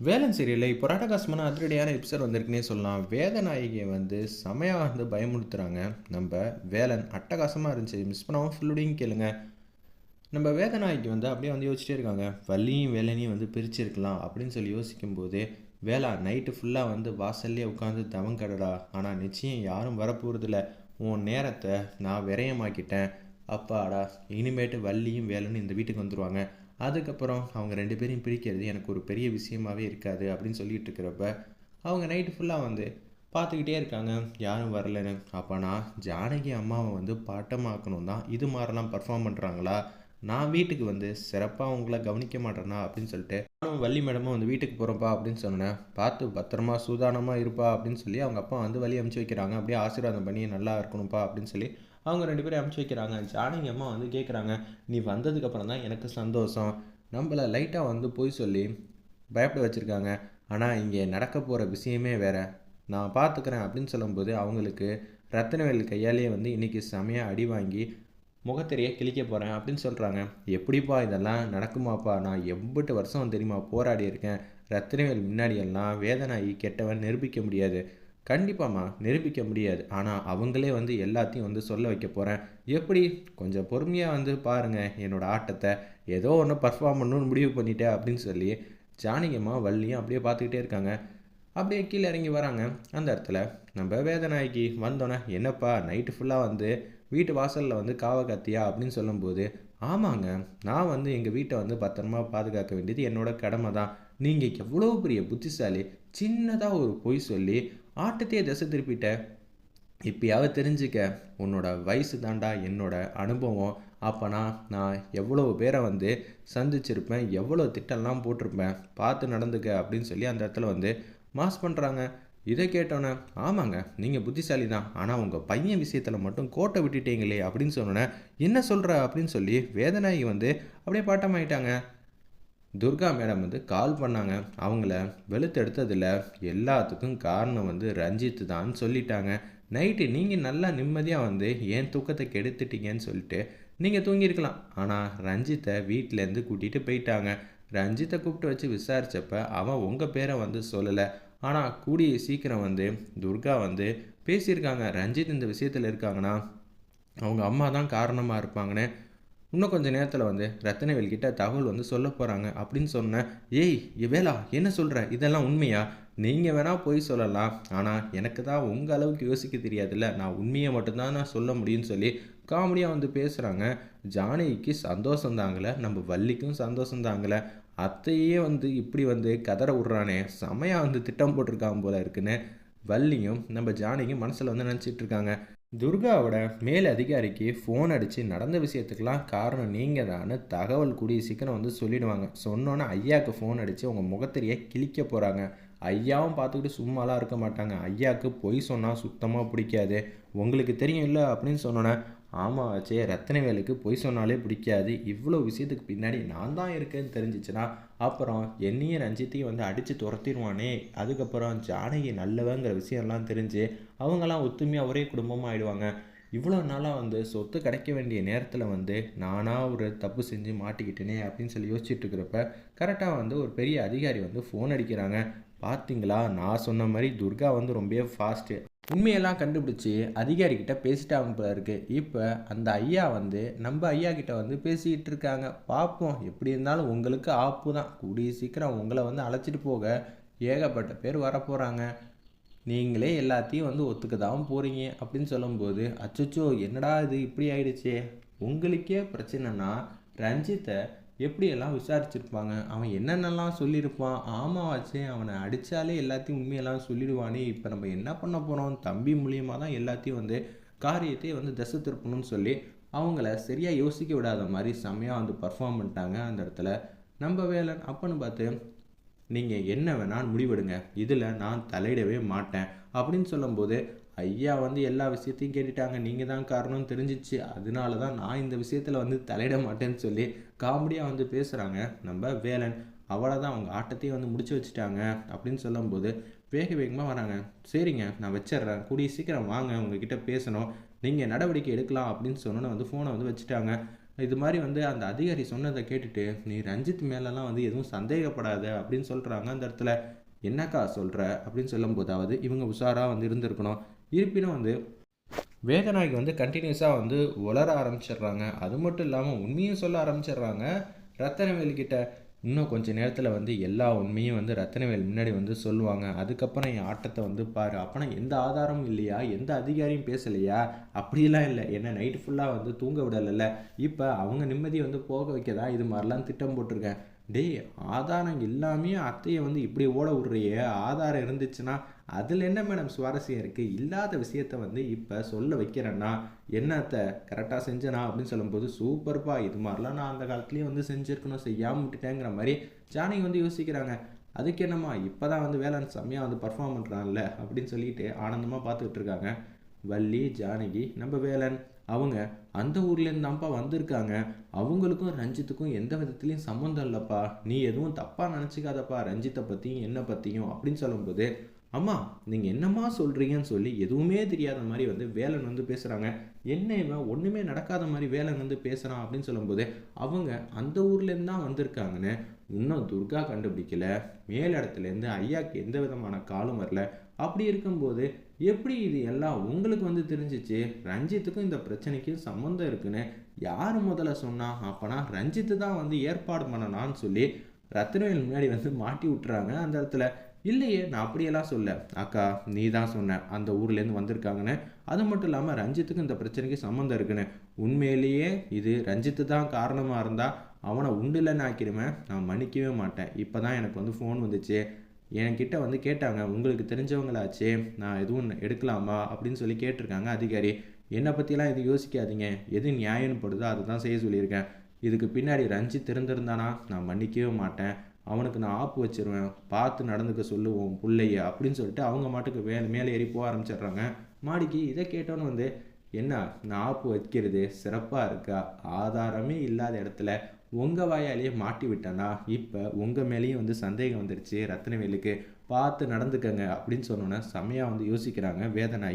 வேலன் சீரியலில் இப்போ ராட்டகாசமான அதிரடியான எபிசோட் வந்திருக்குன்னே சொல்லலாம். வேதநாயகியை வந்து செமையாக வந்து பயமுறுத்துகிறாங்க நம்ம வேலன் அட்டகாசமாக இருந்துச்சு. மிஸ் பண்ணாமல் ஃபுல்லுடையும் கேளுங்க. நம்ம வேதநாயகி வந்து அப்படியே வந்து யோசிச்சிட்டே இருக்காங்க. வள்ளியும் வேலனையும் வந்து பிரிச்சிருக்கலாம் அப்படின்னு சொல்லி யோசிக்கும்போது வேலா நைட்டு ஃபுல்லாக வந்து வாசல்லே உட்காந்து தவம் கடடா ஆனால் நிச்சயம் யாரும் வரப்போகிறதில்ல உன் நேரத்தை நான் விரயமாக்கிட்டேன். அப்பாடா. இனிமேட்டு வள்ளியும் வேலனும் இந்த வீட்டுக்கு வந்துடுவாங்க அதுக்கப்புறம் அவங்க ரெண்டு பேரையும் பிரிக்கிறது எனக்கு ஒரு பெரிய விஷயமாவே இருக்காது அப்படின்னு சொல்லிட்டு இருக்கிறப்ப அவங்க நைட்டு ஃபுல்லாக வந்து பார்த்துக்கிட்டே இருக்காங்க. யாரும் வரலன்னு. அப்போனா ஜானகி அம்மாவை வந்து பாட்டமாக்கணும் தான். இது மாதிரிலாம் பர்ஃபார்ம் பண்ணுறாங்களா நான் வீட்டுக்கு வந்து சிறப்பாக அவங்கள கவனிக்க மாட்டேனா? அப்படின்னு சொல்லிட்டு நானும் வள்ளி மேடமும் வந்து வீட்டுக்கு போகிறோம்ப்பா அப்படின்னு சொன்னேன். பார்த்து பத்திரமா சூதானமாக இருப்பா அப்படின்னு சொல்லி அவங்க அப்பா வந்து வழி அமுச்சு வைக்கிறாங்க. அப்படியே ஆசீர்வாதம் பண்ணி நல்லா இருக்கணும்ப்பா அப்படின்னு சொல்லி அவங்க ரெண்டு பேரும் அமுச்சு வைக்கிறாங்க. ஜானகி அம்மா வந்து கேட்குறாங்க நீ வந்ததுக்கப்புறம் தான் எனக்கு சந்தோஷம். நம்மளை லைட்டாக வந்து போய் சொல்லி பயப்பட வச்சுருக்காங்க. ஆனால் இங்கே நடக்க போகிற விஷயமே வேற. நான் பார்த்துக்கிறேன் அப்படின்னு சொல்லும்போது அவங்களுக்கு ரத்தனவேல் கையாலேயே வந்து இன்றைக்கி செமையாக அடி வாங்கி முகத்திரையை கிழிக்க போகிறேன் அப்படின்னு சொல்கிறாங்க எப்படிப்பா இதெல்லாம் நடக்குமாப்பா? நான் எம்பிட்டு வருஷம் தெரியுமா போராடி இருக்கேன். ரத்தினவேல் முன்னாடியெல்லாம் வேதனாயி கெட்டவன் நிரூபிக்க முடியாது. கண்டிப்பாம்மா நிரூபிக்க முடியாது. ஆனால் அவங்களே வந்து எல்லாத்தையும் வந்து சொல்ல வைக்க போகிறேன் எப்படி? கொஞ்சம் பொறுமையாக வந்து பாருங்கள் என்னோடய ஆட்டத்தை. ஏதோ ஒன்று பர்ஃபார்ம் பண்ணணும்னு முடிவு பண்ணிட்டேன் அப்படின்னு சொல்லி ஜானகியம்மா வள்ளியும் அப்படியே பார்த்துக்கிட்டே இருக்காங்க. அப்படியே கீழே இறங்கி வராங்க. அந்த இடத்துல நம்ம வேதநாயகி வந்தோன்னே என்னப்பா நைட்டு ஃபுல்லாக வந்து வீட்டு வாசலில் வந்து காவ கத்தியா? அப்படின்னு சொல்லும்போது ஆமாங்க நான் வந்து எங்கள் வீட்டை வந்து பத்திரமா பாதுகாக்க வேண்டியது என்னோட கடமை தான் நீங்கள் எவ்வளோ பெரிய புத்திசாலி. சின்னதாக ஒரு பொய் சொல்லி ஆட்டத்தையே திசை திருப்பிட்ட. இப்பயாவது தெரிஞ்சுக்க உன்னோட வயசு தாண்டா என்னோட அனுபவம். அப்போனா நான் எவ்வளோ பேரை வந்து சந்திச்சிருப்பேன் எவ்வளோ திட்டம்லாம் போட்டிருப்பேன் பார்த்து நடந்துக்க அப்படின்னு சொல்லி அந்த இடத்துல வந்து மாஸ் பண்ணுறாங்க இதை கேட்டோன்னே ஆமாங்க நீங்கள் புத்திசாலி தான் ஆனால் உங்கள் பையன் விஷயத்தில் மட்டும் கோட்டை விட்டுட்டீங்களே அப்படின்னு சொன்னோன்னே என்ன சொல்கிற அப்படின்னு சொல்லி வேதனாயி வந்து அப்படியே பாட்டமாயிட்டாங்க. துர்கா மேடம் வந்து கால் பண்ணாங்க. அவங்கள வெளுத்தெடுத்ததில் எல்லாத்துக்கும் காரணம் வந்து ரஞ்சித் தான் சொல்லிட்டாங்க. நைட்டு நீங்கள் நல்லா நிம்மதியாக வந்து ஏன் தூக்கத்தை கெடுத்துட்டீங்கன்னு சொல்லிட்டு நீங்கள் தூங்கியிருக்கலாம். ஆனால் ரஞ்சித்தை வீட்டிலேருந்து கூட்டிகிட்டு போயிட்டாங்க. ரஞ்சித்தை கூப்பிட்டு வச்சு விசாரித்தப்ப அவன் உங்கள் பேரை வந்து சொல்லலை. ஆனால் கூடிய சீக்கிரம் வந்து துர்கா வந்து பேசியிருக்காங்க. ரஞ்சித் இந்த விஷயத்தில் இருக்காங்கன்னா அவங்க அம்மா தான் காரணமாக இருப்பாங்கன்னு இன்னும் கொஞ்சம் நேரத்தில் வந்து ரத்தனவேல் கிட்ட தகவல் வந்து சொல்ல போகிறாங்க அப்படின்னு சொன்னேன் ஏய் வேலா என்ன சொல்கிற இதெல்லாம் உண்மையா? நீங்கள் வேணால் போய் சொல்லலாம். ஆனால் எனக்கு தான் உங்கள் அளவுக்கு யோசிக்க தெரியாதுல்ல. நான் உண்மையை மட்டும்தான் நான் சொல்ல முடியும்னு சொல்லி காமெடியாக வந்து பேசுகிறாங்க ஜானகிக்கு சந்தோஷம் தாங்கலை. நம்ம வள்ளிக்கும் சந்தோஷம் தாங்கலை. அத்தையே வந்து இப்படி வந்து கதற விட்றானே. செமையாக வந்து திட்டம் போட்டிருக்காங்க போல இருக்குன்னு வள்ளியும் நம்ம ஜானகியும் மனசில் வந்து நினச்சிட்டு இருக்காங்க. துர்காவோட மேல் அதிகாரிக்கு ஃபோன் அடித்து நடந்த விஷயத்துக்கெலாம் காரணம் நீங்கள் தான் தகவல் கூடிய சீக்கிரம் வந்து சொல்லிடுவாங்க. சொன்னோன்னே ஐயாவுக்கு ஃபோன் அடித்து உங்கள் முகத்திரியை கிழிக்க போகிறாங்க ஐயாவும் பார்த்துக்கிட்டு சும்மாலாம் இருக்க மாட்டாங்க. ஐயாவுக்கு பொய் சொன்னால் சுத்தமாக பிடிக்காது. உங்களுக்கு தெரியும் இல்லை அப்படின்னு சொன்னோன்னே ஆமாம் ஆச்சே ரத்தனவேலுக்கு பொய் சொன்னாலே பிடிக்காது. இவ்வளோ விஷயத்துக்கு பின்னாடி நான் தான் இருக்கேன்னு தெரிஞ்சிச்சுன்னா அப்புறம் என்னையும் ரஞ்சித்தையும் வந்து அடித்து துரத்திடுவானே. அதுக்கப்புறம் ஜானகி நல்லவங்கிற விஷயம்லாம் தெரிஞ்சு அவங்களாம் ஒத்துமையாக ஒரே குடும்பமாக ஆயிடுவாங்க. இவ்வளோ நாளாக வந்து சொத்து கிடைக்க வேண்டிய நேரத்தில் வந்து நானாக ஒரு தப்பு செஞ்சு மாட்டிக்கிட்டேனே அப்படின்னு சொல்லி யோசிச்சுட்டு இருக்கிறப்ப கரெக்டாக வந்து ஒரு பெரிய அதிகாரி வந்து ஃபோன் அடிக்கிறாங்க. பார்த்தீங்களா? நான் சொன்ன மாதிரி துர்கா வந்து ரொம்ப ஃபாஸ்ட்டு உண்மையெல்லாம் கண்டுபிடிச்சி அதிகாரிக்கிட்ட பேசிட்டாங்க போல இருக்கு. இப்போ அந்த ஐயா வந்து நம்ம ஐயா கிட்ட வந்து பேசிக்கிட்டு இருக்காங்க. பார்ப்போம் எப்படி இருந்தாலும் உங்களுக்கு ஆப்பு தான். கூடிய சீக்கிரம் உங்களை வந்து அழைச்சிட்டு போக ஏகப்பட்ட பேர் வரப்போகிறாங்க நீங்களே எல்லாத்தையும் வந்து ஒத்துக்க தான் போகிறீங்க அப்படின்னு சொல்லும்போது அச்சச்சோ என்னடா இது இப்படி ஆயிடுச்சு? உங்களுக்கே பிரச்சனைனா ரஞ்சித்தை எப்படியெல்லாம் விசாரிச்சிருப்பாங்க? அவன் என்னென்னலாம் சொல்லியிருப்பான்? ஆமாம் வச்சு அவனை அடித்தாலே எல்லாத்தையும் உண்மையெல்லாம் சொல்லிடுவானே. இப்போ நம்ம என்ன பண்ண போகிறோம் தம்பி மூலியமாக தான் எல்லாத்தையும் வந்து காரியத்தையே வந்து தசை திருப்பணும்னு சொல்லி அவங்கள சரியாக யோசிக்க விடாத மாதிரி செம்மையாக வந்து பர்ஃபார்ம் பண்ணிட்டாங்க அந்த இடத்துல. நம்ம வேலை அப்பன்னு பார்த்து நீங்கள் என்ன வேணாலும் முடிவெடுங்க. இதில் நான் தலையிடவே மாட்டேன். அப்படின்னு சொல்லும்போது ஐயா வந்து எல்லா விஷயத்தையும் கேட்டுட்டாங்க. நீங்கள் தான் காரணம்னு தெரிஞ்சிச்சு. அதனால தான் நான் இந்த விஷயத்தில் வந்து தலையிட மாட்டேன்னு சொல்லி காமெடியாக வந்து பேசுகிறாங்க நம்ம வேலன் அவளை தான் அவங்க ஆட்டத்தையும் வந்து முடிச்சு வச்சுட்டாங்க அப்படின்னு சொல்லும்போது வேக வேகமாக வராங்க. சரிங்க நான் வச்சிட்றேன். கூடிய சீக்கிரம் வாங்க உங்ககிட்ட பேசணும். நீங்கள் நடவடிக்கை எடுக்கலாம் அப்படின்னு சொன்னோன்னு வந்து ஃபோனை வந்து வச்சுட்டாங்க. இது மாதிரி வந்து அந்த அதிகாரி சொன்னதை கேட்டுட்டு நீ ரஞ்சித் மேலெல்லாம் வந்து எதுவும் சந்தேகப்படாத அப்படின்னு சொல்கிறாங்க அந்த இடத்துல. என்னக்கா சொல்கிற அப்படின்னு சொல்லும்போதாவது இவங்க உஷாராக வந்து இருந்திருக்கணும். இருப்பினும் வந்து வேதநாயகி வந்து கண்டினியூஸாக வந்து உளர ஆரம்பிச்சிடுறாங்க. அது மட்டும் இல்லாமல் உண்மையும் சொல்ல ஆரம்பிச்சிடுறாங்க. ரத்தனவேல்கிட்ட இன்னும் கொஞ்ச நேரத்தில் வந்து எல்லா உண்மையும் வந்து ரத்தனவேல் முன்னாடி வந்து சொல்லுவாங்க. அதுக்கப்புறம் என் ஆட்டத்தை வந்து பாரு. அப்போனா எந்த ஆதாரமும் இல்லையா? எந்த அதிகாரியும் பேசலையா? அப்படிலாம் இல்லை. என்ன நைட்டு ஃபுல்லாக வந்து தூங்க விடலைல்ல. இப்போ அவங்க நிம்மதியை வந்து போக வைக்க தான் இது மாதிரிலாம் திட்டம் போட்டிருக்கேன். டேய் ஆதாரம் எல்லாமே அத்தையை வந்து இப்படி ஓட விட்றியே? ஆதாரம் இருந்துச்சுன்னா அதில் என்ன மேடம் சுவாரஸ்யம் இருக்குது இல்லாத விஷயத்த வந்து இப்போ சொல்ல வைக்கிறேன்னா என்னத்தை கரெக்டாக செஞ்சனா? அப்படின்னு சொல்லும்போது சூப்பர்ப்பா இது மாதிரிலாம் நான் அந்த காலத்துலேயே வந்து செஞ்சுருக்கணும் செய்யாமல் விட்டுட்டேங்கிற மாதிரி ஜானகி வந்து யோசிக்கிறாங்க. அதுக்கு என்னம்மா இப்போ தான் வந்து வேளாண் செம்மையாக வந்து பர்ஃபார்ம் பண்ணுறான்ல அப்படின்னு சொல்லிட்டு ஆனந்தமாக பார்த்துக்கிட்டு இருக்காங்க. வள்ளி ஜானகி நம்ம வேலன் அவங்க அந்த ஊர்லேருந்து தான்ப்பா வந்திருக்காங்க. அவங்களுக்கும் ரஞ்சித்துக்கும் எந்த விதத்துலையும் சம்மந்தம் இல்லைப்பா. நீ எதுவும் தப்பாக நினச்சிக்காதப்பா ரஞ்சித்தை பற்றியும் என்னை பற்றியும் அப்படின்னு சொல்லும்போது அம்மா நீங்கள் என்னம்மா சொல்கிறீங்கன்னு சொல்லி எதுவுமே தெரியாத மாதிரி வந்து வேலன் வந்து பேசுகிறாங்க என்ன இவன் ஒன்றுமே நடக்காத மாதிரி வேலன் வந்து பேசுகிறான் அப்படின்னு சொல்லும்போது அவங்க அந்த ஊர்லேருந்து தான் வந்திருக்காங்கன்னு இன்னும் துர்கா கண்டுபிடிக்கல. மேலிடத்துலேருந்து ஐயாக்கு எந்த விதமான காலும் வரல. அப்படி இருக்கும்போது எப்படி இது எல்லாம் உங்களுக்கு வந்து தெரிஞ்சிச்சு? ரஞ்சித்துக்கும் இந்த பிரச்சனைக்கும் சம்மந்தம் இருக்குன்னு யார் முதல்ல சொன்னா? அப்போனா ரஞ்சித்து தான் வந்து ஏற்பாடு பண்ணனான்னு சொல்லி ரத்னவேல் முன்னாடி வந்து மாட்டி விட்டுறாங்க அந்த இடத்துல. இல்லையே நான் அப்படியெல்லாம் சொல்ல அக்கா நீ தான் சொன்ன அந்த ஊர்லேருந்து வந்திருக்காங்கன்னு. அது மட்டும் இல்லாமல் ரஞ்சித்துக்கு இந்த பிரச்சனைக்கு சம்மந்தம் இருக்குன்னு. உண்மையிலேயே இது ரஞ்சித்து தான் காரணமாக இருந்தால் அவனை உண்டுலன்னு ஆக்கிடுவேன். நான் மன்னிக்கவே மாட்டேன். இப்போ தான் எனக்கு வந்து ஃபோன் வந்துச்சு. என்கிட்ட வந்து கேட்டாங்க உங்களுக்கு தெரிஞ்சவங்களாச்சே? நான் எதுவும் எடுக்கலாமா? அப்படின்னு சொல்லி கேட்டிருக்காங்க அதிகாரி. என்னை பற்றிலாம் எதுவும் யோசிக்காதீங்க. எது நியாயம்னு படுதோ அதை தான் செய்ய சொல்லியிருக்கேன். இதுக்கு பின்னாடி ரஞ்சித் இருந்திருந்தானா நான் மன்னிக்கவே மாட்டேன். அவனுக்கு நான் ஆப்பு வச்சிருவேன். பார்த்து நடந்துக்க சொல்லுவோம் பிள்ளைய அப்படின்னு சொல்லிட்டு அவங்க மாட்டுக்கு வே மேலே ஏறி போக ஆரம்பிச்சிடுறாங்க. மாடிக்கு இதை கேட்டோன்னு வந்து என்ன? நான் ஆப்பு வைக்கிறது சிறப்பாக இருக்கா? ஆதாரமே இல்லாத இடத்துல உங்கள் வாயாலேயே மாட்டி விட்டானா? இப்போ உங்கள் மேலேயும் வந்து சந்தேகம் வந்துருச்சு ரத்னவேலுக்கு பார்த்து நடந்துக்கங்க அப்படின்னு சொன்னோன்னே செம்மையாக வந்து யோசிக்கிறாங்க வேதனாய்